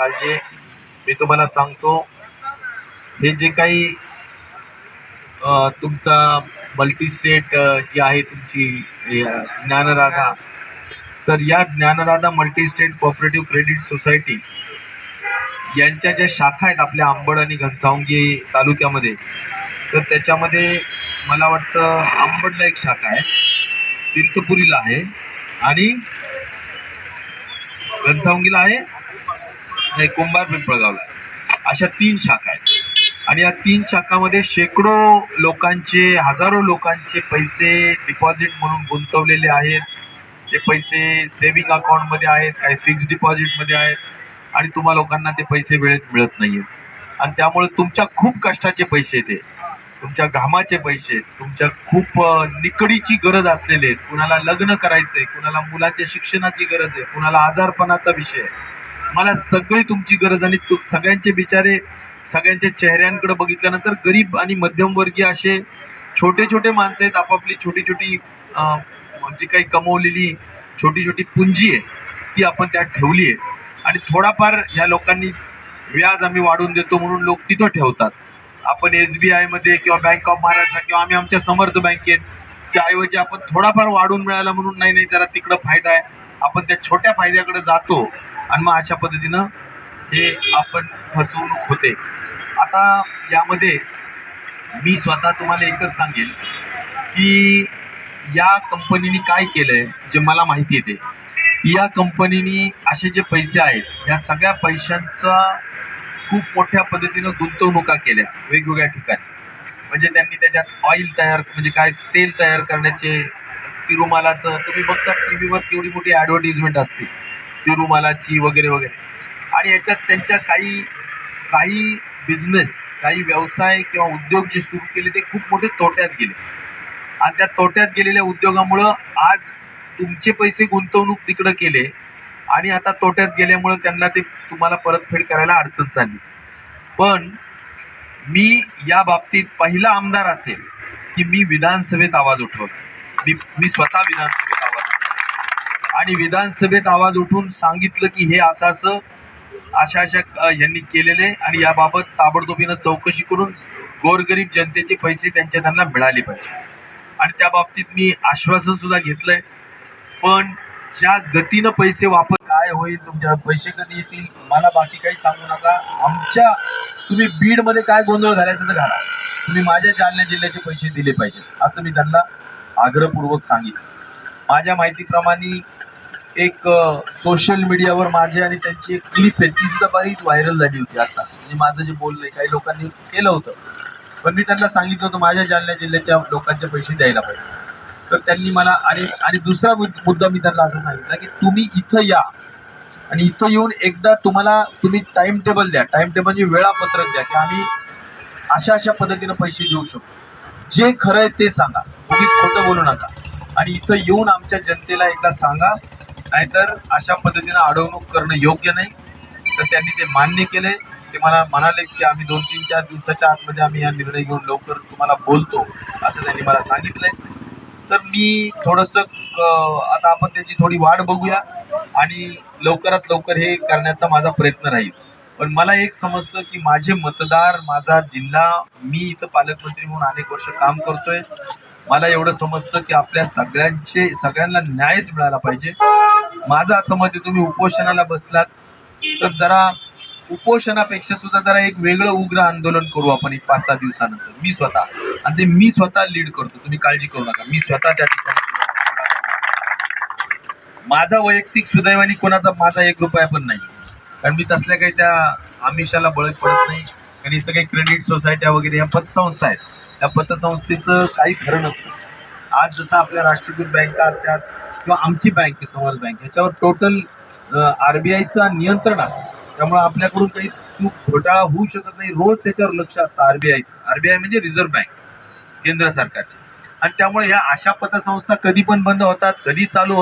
काळजी मी तुम्हाला सांगतो. हे जे काही तुमचा मल्टी स्टेट जी आहे तुमची ज्ञानराधा तर या Dnyanradha multi state cooperative credit society यांच्या ज्या शाखा आहेत आपल्या आंबड आणि घनसावंगी तालुक्यामध्ये तर त्याच्यामध्ये मला वाटतं आंबडला एक शाखा आहे तीर्थपुरीला आहे आणि घनसावंगीला आहे नाही कुंभार पिंपळगावला अशा तीन शाखा आहेत. आणि या तीन शाखामध्ये शेकडो लोकांचे हजारो लोकांचे पैसे डिपॉझिट म्हणून गुंतवलेले आहेत. ते पैसे सेव्हिंग अकाउंटमध्ये आहेत काही फिक्स्ड डिपॉझिटमध्ये आहेत. आणि तुम्हा लोकांना ते पैसे वेळेत मिळत नाही आहेत आणि त्यामुळे तुमच्या खूप कष्टाचे पैसे ते तुमच्या घामाचे पैसे तुमच्या खूप निकडीची गरज असलेले आहेत. कुणाला लग्न करायचंय कुणाला मुलाच्या शिक्षणाची गरज आहे कुणाला आजारपणाचा विषय आहे. मला सगळी तुमची गरज आणि तु- सगळ्यांचे बिचारे सगळ्यांच्या चेहऱ्यांकडे बघितल्यानंतर गरीब आणि मध्यमवर्गीय असे छोटे छोटे माणसं आहेत आपापली छोटी छोटी जी म्हणजे काही कमवलेली छोटी छोटी पुंजी आहे ती आपण त्यात ठेवली आहे. आणि थोडाफार ह्या लोकांनी व्याज आम्ही वाढवून देतो म्हणून लोक तिथं ठेवतात. आपण एस बी आयमध्ये किंवा बँक ऑफ महाराष्ट्र किंवा आम्ही आमच्या समर्थ बँकेत च्या ऐवजी आपण थोडाफार वाढून मिळाला म्हणून नाही नाही जरा तिकडं फायदा आहे. आपण त्या छोट्या फायद्याकडे जातो आणि मग अशा पद्धतीनं हे आपण फसवणूक होते. आता यामध्ये मी स्वतः तुम्हाला एकच सांगेल की या कंपनीने काय केलंय जे मला माहिती येते या कंपनीने असे जे पैसे आहेत या सगळ्या पैशांचा खूप मोठ्या पद्धतीनं गुंतवणुका केल्या वेगवेगळ्या ठिकाणी. म्हणजे त्यांनी त्याच्यात ऑइल तयार म्हणजे काय तेल तयार करण्याचे तिरुमालाचं तुम्ही बघता टी व्हीवर केवढी मोठी ॲडव्हर्टिजमेंट असते. तिरुमालाची वगैरे वगैरे. आणि याच्यात त्यांच्या काही काही बिझनेस काही व्यवसाय किंवा उद्योग जे सुरू केले ते खूप मोठे तोट्यात गेले. आणि त्या तोट्यात गेलेल्या उद्योगामुळं आज तुमचे पैसे गुंतवणूक तिकडं केले. आणि आता तोट्यात गेल्यामुळं त्यांना ते तुम्हाला परतफेड करायला अडचण चालली. पण मी या बाबतीत पहिला आमदार असेल की मी विधानसभेत आवाज उठवतो मी मी स्वतः विधानसभेत आवाज आणि विधानसभेत आवाज उठून सांगितलं की हे असं असं अशा अशा यांनी केलेले आणि याबाबत ताबडतोबीनं चौकशी करून गोरगरीब जनतेचे पैसे त्यांच्या त्यांना मिळाले पाहिजे. आणि त्या बाबतीत मी आश्वासन सुद्धा घेतलंय. पण ज्या गतीनं पैसे वापर काय होईल तुमच्या पैसे कधी येतील मला बाकी काही सांगू नका. आमच्या तुम्ही बीडमध्ये काय गोंधळ घालायचं तर घाला. तुम्ही माझ्या जालना जिल्ह्याचे पैसे दिले पाहिजे असं मी त्यांना आग्रहपूर्वक सांगितलं. माझ्या माहितीप्रमाणे एक सोशल मीडियावर माझे आणि त्यांची एक क्लिप आहे. ती सुद्धा बरीच व्हायरल झाली होती आता. म्हणजे माझं जे बोललंय काही लोकांनी केलं होतं. पण मी त्यांना सांगितलं होतं माझ्या जालना जिल्ह्याच्या लोकांचे पैसे द्यायला पाहिजे. तर त्यांनी मला आणि आणि दुसरा मुद्दा मी त्यांना असं सांगितला की तुम्ही इथं या. आणि इथं येऊन एकदा तुम्हाला तुम्ही टाइम टेबल द्या. टाइम टेबल म्हणजे वेळापत्रक द्या की आम्ही अशा अशा पद्धतीनं पैसे देऊ शकतो. जे खरं आहे ते सांगा. उगीच खोटं बोलू नका. आणि इथं येऊन आमच्या जनतेला एकदा सांगा नाहीतर अशा पद्धतीनं अडवणूक करणं योग्य नाही. तर त्यांनी ते मान्य केले ते मला म्हणाले की आम्ही दोन तीन चार दिवसाच्या आतमध्ये आम्ही हा निर्णय घेऊन लवकर तुम्हाला बोलतो असं त्यांनी मला सांगितलंय. तर मी थोडंसं आता आपण त्याची थोडी वाट बघूया आणि लवकरात लवकर हे करण्याचा माझा प्रयत्न राहील. पण मला एक समजतं की माझे मतदार माझा जिल्हा मी इथं पालकमंत्री म्हणून अनेक वर्ष काम करतोय. मला एवढं समजतं की आपल्या सगळ्यांचे सगळ्यांना न्यायच मिळाला पाहिजे. माझं असं मत आहे तुम्ही उपोषणाला बसलात तर जरा उपोषणापेक्षा सुद्धा जरा एक वेगळं उग्र आंदोलन करू आपण एक पाच सहा दिवसानंतर. मी स्वतः. आणि ते मी स्वतः लीड करतो. तुम्ही काळजी करू नका. मी स्वतः त्या ठिकाणी माझा वैयक्तिक सुदैवानी कोणाचा माझा एक रुपया पण नाही. कारण मी तसल्या काही त्या आमिषाला बळत पडत नाही. आणि सगळे क्रेडिट सोसायट्या वगैरे या पतसंस्था आहेत. त्या पतसंस्थेचं काही खरं नसतं. आज जसं आपल्या राष्ट्रीयकृत बँका त्यात किंवा आमची बँक आहे समाज बँक ह्याच्यावर टोटल आरबीआयचं नियंत्रण आहे त्यामुळे आपल्याकडून काही चूक घोटाळा होऊ शकत नाही. रोज त्याच्यावर लक्ष असतं आरबीआयचं आरबीआय म्हणजे रिझर्व्ह बँक केंद्र सरकारची. आणि त्यामुळे ह्या अशा पतसंस्था कधी पण बंद होतात कधी चालू होतात.